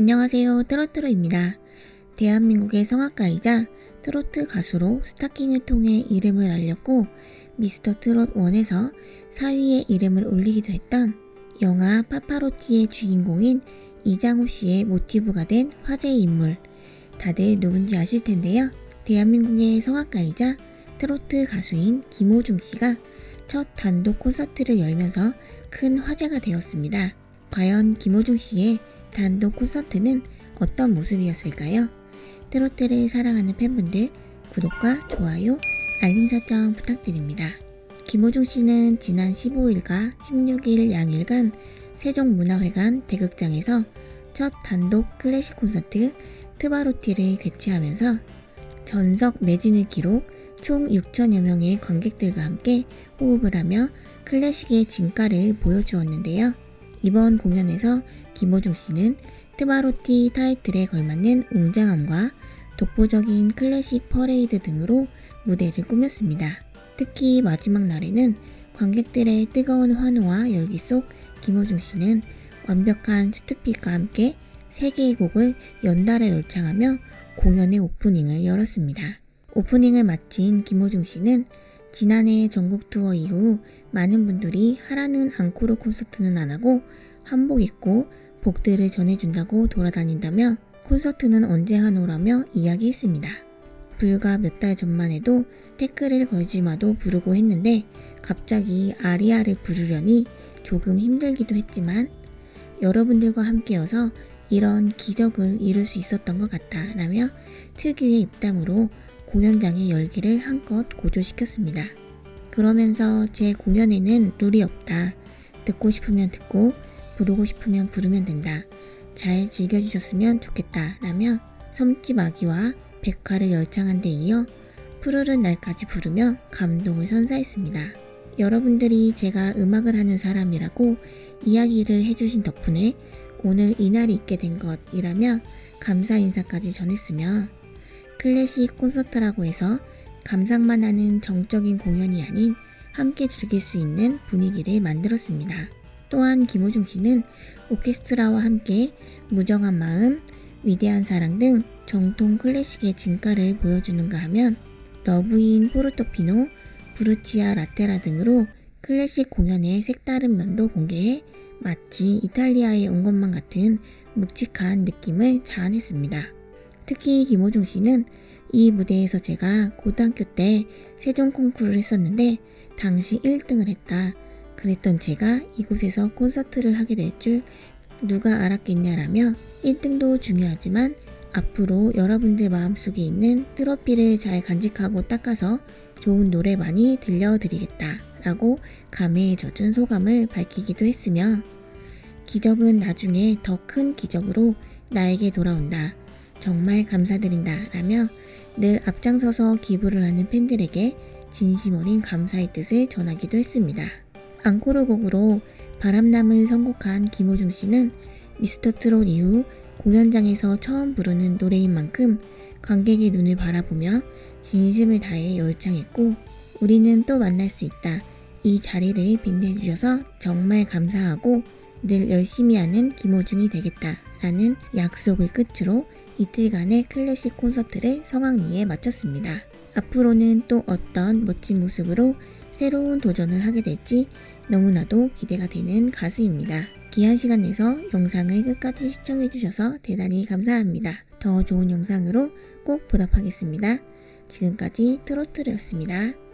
안녕하세요. 트로트로입니다. 대한민국의 성악가이자 트로트 가수로 스타킹을 통해 이름을 알렸고 미스터 트롯 1에서 4위의 이름을 올리기도 했던 영화 파파로티의 주인공인 이장호 씨의 모티브가 된 화제의 인물. 다들 누군지 아실 텐데요. 대한민국의 성악가이자 트로트 가수인 김호중 씨가 첫 단독 콘서트를 열면서 큰 화제가 되었습니다. 과연 김호중 씨의 단독 콘서트는 어떤 모습이었을까요? 트로트를 사랑하는 팬분들 구독과 좋아요, 알림 설정 부탁드립니다. 김호중 씨는 지난 15일과 16일 양일간 세종문화회관 대극장에서 첫 단독 클래식 콘서트 트바로티를 개최하면서 전석 매진을 기록 총 6천여 명의 관객들과 함께 호흡을 하며 클래식의 진가를 보여주었는데요. 이번 공연에서 김호중 씨는 트바로티 타이틀에 걸맞는 웅장함과 독보적인 클래식 퍼레이드 등으로 무대를 꾸몄습니다. 특히 마지막 날에는 관객들의 뜨거운 환호와 열기 속 김호중 씨는 완벽한 스투핏과 함께 세 개의 곡을 연달아 열창하며 공연의 오프닝을 열었습니다. 오프닝을 마친 김호중 씨는 지난해 전국 투어 이후 많은 분들이 하라는 앙코르 콘서트는 안 하고 한복 입고 복들을 전해준다고 돌아다닌다며 콘서트는 언제 하노라며 이야기했습니다. 불과 몇 달 전만 해도 태클을 걸지 마도 부르고 했는데 갑자기 아리아를 부르려니 조금 힘들기도 했지만 여러분들과 함께여서 이런 기적을 이룰 수 있었던 것 같아 라며 특유의 입담으로 공연장의 열기를 한껏 고조시켰습니다. 그러면서 제 공연에는 룰이 없다. 듣고 싶으면 듣고 부르고 싶으면 부르면 된다. 잘 즐겨주셨으면 좋겠다. 라며 섬집 아기와 백화를 열창한 데 이어 푸르른 날까지 부르며 감동을 선사했습니다. 여러분들이 제가 음악을 하는 사람이라고 이야기를 해주신 덕분에 오늘 이 날이 있게 된 것이라며 감사 인사까지 전했으며 클래식 콘서트라고 해서 감상만 하는 정적인 공연이 아닌 함께 즐길 수 있는 분위기를 만들었습니다. 또한 김호중 씨는 오케스트라와 함께 무정한 마음, 위대한 사랑 등 정통 클래식의 진가를 보여주는가 하면 러브인 포르토피노, 브루치아 라테라 등으로 클래식 공연의 색다른 면도 공개해 마치 이탈리아에 온 것만 같은 묵직한 느낌을 자아냈습니다. 특히 김호중 씨는 이 무대에서 제가 고등학교 때 세종 콩쿠르를 했었는데 당시 1등을 했다. 그랬던 제가 이곳에서 콘서트를 하게 될 줄 누가 알았겠냐라며 1등도 중요하지만 앞으로 여러분들 마음속에 있는 트로피를 잘 간직하고 닦아서 좋은 노래 많이 들려드리겠다 라고 감회에 젖은 소감을 밝히기도 했으며 기적은 나중에 더 큰 기적으로 나에게 돌아온다. 정말 감사드린다. 라며 늘 앞장서서 기부를 하는 팬들에게 진심 어린 감사의 뜻을 전하기도 했습니다. 앙코르 곡으로 바람남을 선곡한 김호중 씨는 미스터 트롯 이후 공연장에서 처음 부르는 노래인 만큼 관객의 눈을 바라보며 진심을 다해 열창했고 우리는 또 만날 수 있다. 이 자리를 빛내주셔서 정말 감사하고 늘 열심히 하는 김호중이 되겠다. 라는 약속을 끝으로 이틀간의 클래식 콘서트를 성황리에 마쳤습니다. 앞으로는 또 어떤 멋진 모습으로 새로운 도전을 하게 될지 너무나도 기대가 되는 가수입니다. 귀한 시간 내서 영상을 끝까지 시청해주셔서 대단히 감사합니다. 더 좋은 영상으로 꼭 보답하겠습니다. 지금까지 트로트르였습니다.